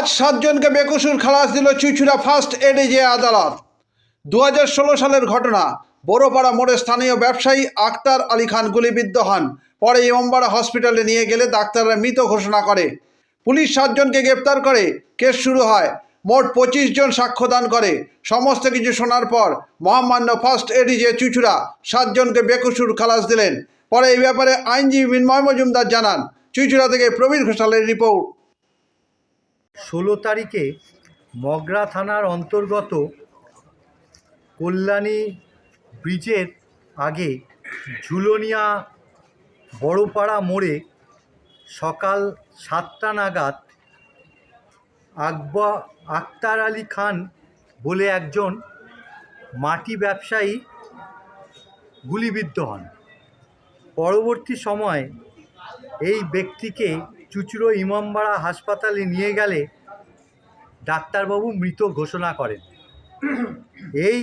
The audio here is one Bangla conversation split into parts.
আজ সাতজনকে বেকসুর খালাস দিল চুচুড়া ফার্স্ট এডিজে আদালত। দু হাজার ষোলো সালের ঘটনা। বড়পাড়া মোড়ে স্থানীয় ব্যবসায়ী আক্তার আলী খান গুলিবিদ্ধ হন। পরে ইমামবাড়া হসপিটালে নিয়ে গেলে ডাক্তাররা মৃত ঘোষণা করে। পুলিশ সাতজনকে গ্রেপ্তার করে। কেস শুরু হয়। মোট পঁচিশ জন সাক্ষ্যদান করে। সমস্ত কিছু শোনার পর মহামান্য ফার্স্ট এডিজে চুচুড়া সাতজনকে বেকসুর খালাস দিলেন। পরে এই ব্যাপারে আইনজীবী মিন্ময় মজুমদার জানান। চুচুড়া থেকে প্রবীর ঘোষালের রিপোর্ট। ষোলো তারিখে মগরা থানার অন্তর্গত কল্যাণী ব্রিজের আগে ঝুলনিয়া বড়পাড়া মোড়ে সকাল সাতটা নাগাদ আকবা আক্তার আলী খান বলে একজন মাটি ব্যবসায়ী গুলিবিদ্ধ হন। পরবর্তী সময় এই ব্যক্তিকে চুচুড়ো ইমামবাড়া হাসপাতালে নিয়ে গেলে ডাক্তারবাবু মৃত ঘোষণা করেন। এই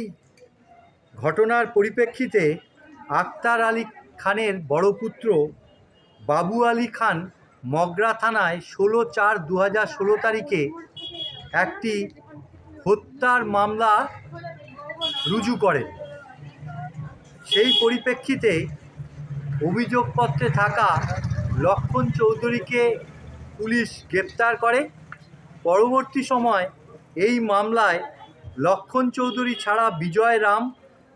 ঘটনার পরিপ্রেক্ষিতে আক্তার আলী খানের বড় পুত্র বাবু আলী খান মগরা থানায় ষোলো চার দু হাজার ষোলো তারিখে একটি হত্যার মামলা রুজু করেন। সেই পরিপ্রেক্ষিতে অভিযোগপত্রে থাকা লক্ষণ চৌধুরীকে পুলিশ গ্রেপ্তার করে। পরবর্তী সময় এই মামলায় লক্ষণ চৌধুরী ছাড়া বিজয় রাম,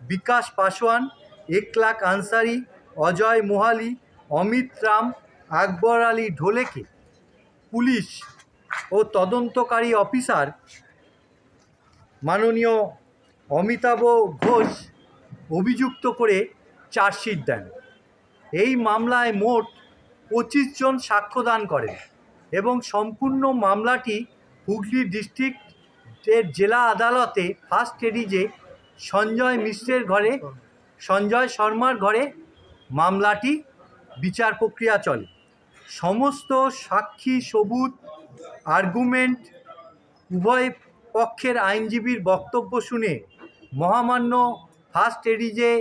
বিকাশ পাসওয়ান একলাখ আনসারি, অজয় মোহালি, অমিত রাম, আকবর আলী ঢোলেকে পুলিশ ও তদন্তকারী অফিসার মাননীয় অমিতাভ ঘোষ অভিযুক্ত করে চার্জশিট দেন। এই মামলায় মোট পঁচিশ জন সাক্ষ্যদান করেন এবং সম্পূর্ণ মামলাটি হুগলি ডিস্ট্রিক্টের জেলা আদালতে ফার্স্ট এডিজে সঞ্জয় মিশ্রের ঘরে, সঞ্জয় শর্মার ঘরে মামলাটি বিচার প্রক্রিয়া চলে। সমস্ত সাক্ষী সবুত আর্গুমেন্ট উভয় পক্ষের আইনজীবীর বক্তব্য শুনে মহামান্য ফার্স্ট এডিজে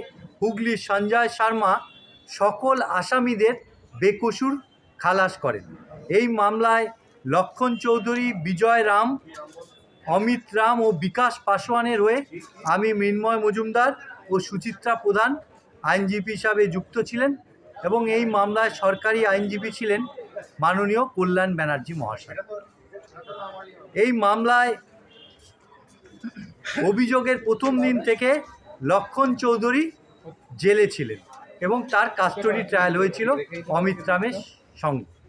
হুগলি সঞ্জয় শর্মা সকল আসামিদের বেকসুর খালাস করেন। এই মামলায় লক্ষণ চৌধুরী, বিজয় রাম, অমিত রাম ও বিকাশ পাসওয়ানের হয়ে আমি মৃন্ময় মজুমদার ও সুচিত্রা প্রধান আইনজীবী হিসাবে যুক্ত ছিলেন এবং এই মামলায় সরকারি আইনজীবী ছিলেন মাননীয় কল্যাণ ব্যানার্জি মহাশয়। এই মামলায় অভিযোগের প্রথম দিন থেকে লক্ষণ চৌধুরী জেলে ছিলেন। এবং তার কাস্টডি ট্রায়াল হয়েছিল অমিত রামের সঙ্গে।